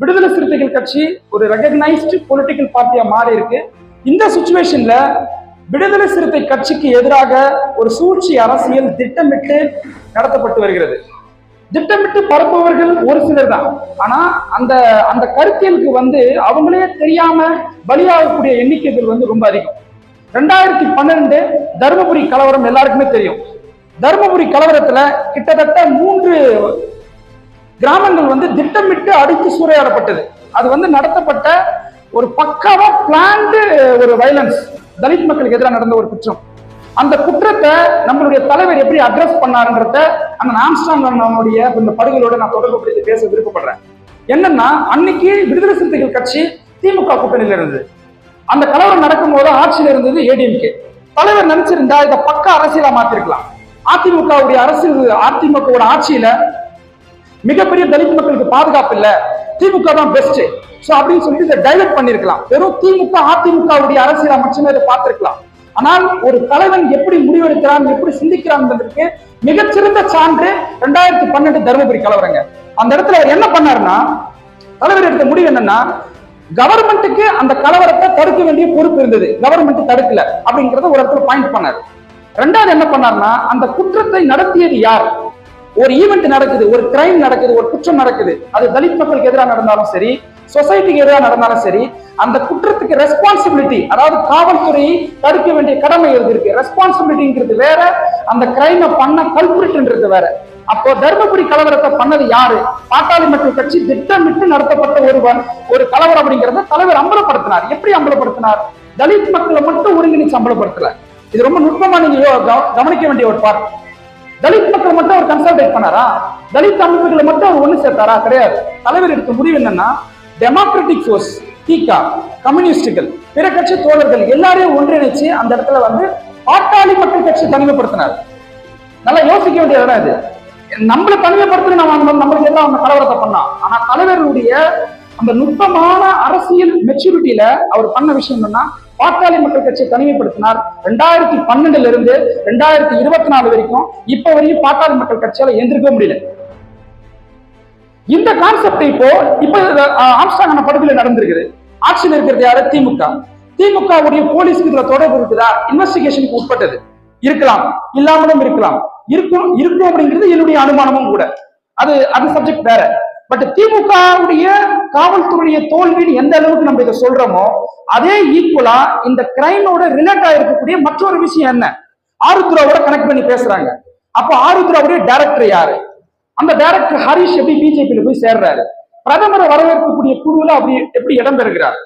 விடுதலை சிறுத்தைகள் கட்சி ஒரு ரெகக்னைஸ்டு பொலிட்டிக்கல் பார்ட்டியா மாறி இருக்கு. இந்த சுச்சுவேஷன்ல விடுதலை சிறுத்தை கட்சிக்கு எதிராக ஒரு சூழ்ச்சி அரசியல் திட்டமிட்டு நடத்தப்பட்டு வருகிறது. திட்டமிட்டு பரப்புபவர்கள் ஒரு சிலர் தான். ஆனா அந்த அந்த கருத்தியலுக்கு வந்து அவங்களே தெரியாம பலியாகக்கூடிய எண்ணிக்கைகள் வந்து ரொம்ப அதிகம். ரெண்டாயிரத்தி பன்னெண்டு தருமபுரி கலவரம் எல்லாருக்குமே தெரியும். தருமபுரி கலவரத்துல கிட்டத்தட்ட மூன்று கிராமங்கள் வந்து திட்டமிட்டு அடித்து சூறையாடப்பட்டது. அது வந்து நடத்தப்பட்ட ஒரு பக்காவா பிளான்டு ஒரு வயலன்ஸ் தலித் மக்களுக்கு எதிராக நடந்த ஒரு குற்றம். அந்த குற்றத்தை நம்மளுடைய தலைவர் எப்படி அட்ரஸ் பண்ணாருன்றத அந்த ஆம்ஸ்டாங் அவனுடைய இந்த படுகளோட நான் தொடர்பு படுத்தி பேச விருப்பப்படுறேன். என்னன்னா அன்னைக்கு விடுதலை சிறுத்தைகள் கட்சி திமுக கூட்டணியில இருந்தது. அந்த கலவரம் நடக்கும் போது இருந்தது ஏடிஎம்கே தலைவர் நினைச்சிருந்தா இதை பக்க அரசியலா மாத்திருக்கலாம். அதிமுகவுடைய அரசு அதிமுகவோட ஆட்சியில மிகப்பெரிய தலித் மக்களுக்கு பாதுகாப்பு இல்ல. திமுக தான் பெஸ்ட் சோ அப்படின்னு சொல்லிட்டு இதை டைவெர்ட் பண்ணிருக்கலாம். வெறும் திமுக அதிமுகவுடைய அரசியல் அமைச்சுன்னு இதை பார்த்திருக்கலாம். ஆனால் ஒரு தலைவன் எப்படி முடிவெடுக்கிறான் எப்படி சிந்திக்கிறான் என்பதற்கு மிகச்சிறந்த சான்று ரெண்டாயிரத்தி பன்னெண்டு தருமபுரி கலவரங்க. அந்த இடத்துல அவர் என்ன பண்ணாருன்னா தலைவர் எடுத்த முடிவு என்னன்னா கவர்மெண்ட்டுக்கு அந்த கலவரத்தை தடுக்க வேண்டிய பொறுப்பு இருந்தது. கவர்மெண்ட் தடுக்கல அப்படிங்கறத ஒரு இடத்துல பாயிண்ட் பண்ணாரு. ரெண்டாவது என்ன பண்ணாருன்னா அந்த குற்றத்தை நடத்தியது யார்? ஒரு ஈவெண்ட் நடக்குது ஒரு கிரைம் நடக்குது ஒரு குற்றம் நடக்குது அது தலித் மக்களுக்கு எதிராக நடந்தாலும் சரி சொசைட்டிக்கு எதிராக நடந்தாலும் சரி அந்த குற்றத்துக்கு ரெஸ்பான்சிபிலிட்டி அதாவது காவல்துறை தடுக்க வேண்டிய கடமை இருக்கு? ரெஸ்பான்சிபிலிட்டிங்கிறது வேற அந்த கிரைமை பண்ண கல்புரிட்ன்றது வேற. அப்போ தர்மபுரி கலவரத்தை பண்ணது யாரு? பாட்டாளி மக்கள் கட்சி திட்டமிட்டு நடத்தப்பட்ட ஒருவன் ஒரு கலவரம் அப்படிங்கிறத தலைவர் அம்பலப்படுத்தினார். எப்படி அம்பலப்படுத்தினார்? தலித் மக்களை மட்டும் ஒருங்கிணைச்சு அம்பலப்படுத்தல. இது ரொம்ப நுட்பமா நீங்க கவனிக்க வேண்டிய ஒரு பார்ட் தலித் மக்கள் மட்டும் அவர் கன்சல்டேட் பண்ணாரா? தலித் அமைப்புகளை மட்டும் அவர் ஒண்ணு சேர்த்தாரா? கிடையாது. தலைவர் எடுத்த முடிவு என்னன்னா டெமோக்ராட்டிக் ஃபோர்ஸ் தீகா கம்யூனிஸ்டுகள் பிற கட்சி தோழர்கள் எல்லாரையும் ஒன்றிணைச்சு அந்த இடத்துல வந்து பாட்டாளி மக்கள் கட்சி தனிமைப்படுத்தினார். நல்லா யோசிக்க வேண்டிய இடம் இது. நம்மள தனிமைப்படுத்தி நம்ம நம்மளுக்கு எல்லாம் அந்த கலவரத்தை பண்ணான் ஆனா தலைவருடைய அந்த நுட்பமான அரசியல் மெச்சூரிட்டியில அவர் பண்ண விஷயம் என்னன்னா பாட்டாளி மக்கள் கட்சியை தனிமைப்படுத்தினார். ரெண்டாயிரத்தி பன்னெண்டுல இருந்து ரெண்டாயிரத்தி இருபத்தி நாலு வரைக்கும் இப்ப வரையும் பாட்டாளி மக்கள் கட்சியால எந்திருக்க முடியல. இந்த கான்செப்ட் இப்போ இப்ப ஆம்ஸ்டாங் படுகொலை நடந்திருக்குது. ஆட்சியில் இருக்கிறது யாரு? திமுக. திமுகவுடைய போலீஸ்க்கு இதுல தொடர்பு இருக்குதா? இன்வெஸ்டிகேஷனுக்கு உட்பட்டது. இருக்கலாம். இல்லாமலும் இருக்கலாம். இருக்கும் இருக்கும் அப்படிங்கிறது என்னுடைய அனுமானமும் கூட. அது அது சப்ஜெக்ட் வேற. பட் திமுகவுடைய காவல்துறைய தோல்வின்னு எந்த அளவுக்கு நம்ம இதை சொல்றோமோ அதே ஈக்குவலா இந்த கிரைமோட ரிலேட் ஆயிருக்கக்கூடிய மற்றொரு விஷயம் என்ன? ஆருத்ராவோட கனெக்ட் பண்ணி பேசுறாங்க. அப்ப ஆருத்ராவுடைய டைரக்டர் யாரு? அந்த டைரக்டர் ஹரிஷ் எப்படி பிஜேபியில போய் சேர்றாரு? பிரதமரை வரவேற்கக்கூடிய குழுல அப்படி எப்படி இடம் பெறுகிறார்?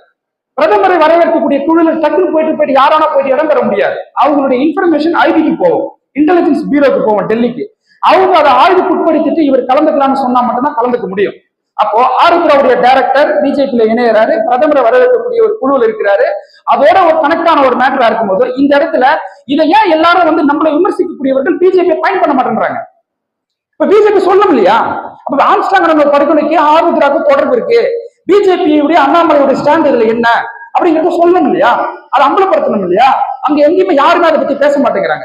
பிரதமரை வரவேற்கக்கூடிய குழுல டக்குனு போயிட்டு போயிட்டு யாரான போயிட்டு இடம் பெற முடியாது. அவங்களுடைய இன்ஃபர்மேஷன் ஐபிக்கு போவோம் இன்டெலிஜென்ஸ் பியூரோக்கு போவோம் டெல்லிக்கு. அவங்க அதை ஆய்வுக்கு உட்படுத்திட்டு இவர் கலந்துக்கலாம்னு சொன்னா மட்டும்தான் கலந்துக்க முடியும். அப்போ ஆருத்ராவுடைய டைரக்டர் பிஜேபியில இணையறாரு பிரதமரை வரவேற்கக்கூடிய ஒரு குழுவில் இருக்கிறாரு. அதோட ஒரு கணக்கான ஒரு மேட்டரா இருக்கும்போது இந்த இடத்துல இதை ஏன் எல்லாரும் வந்து நம்மளை விமர்சிக்கக்கூடியவர்கள் பிஜேபி பயன் பண்ண மாட்டேன்றாங்க? இப்ப பிஜேபி சொல்லும் இல்லையா? அப்ப ஆம்ஸ்டாங் நம்ம படுகொலைக்கு ஆருத்ராவுக்கு தொடர்பு இருக்கு. பிஜேபியுடைய அண்ணாமலையுடைய ஸ்டாண்ட் இதுல என்ன? அப்படிங்கறத சொல்லணும் இல்லையா? அதை அம்பலப்படுத்தணும் இல்லையா? அங்க எங்கேயுமே யாருமே அதை பத்தி பேச மாட்டேங்கிறாங்க.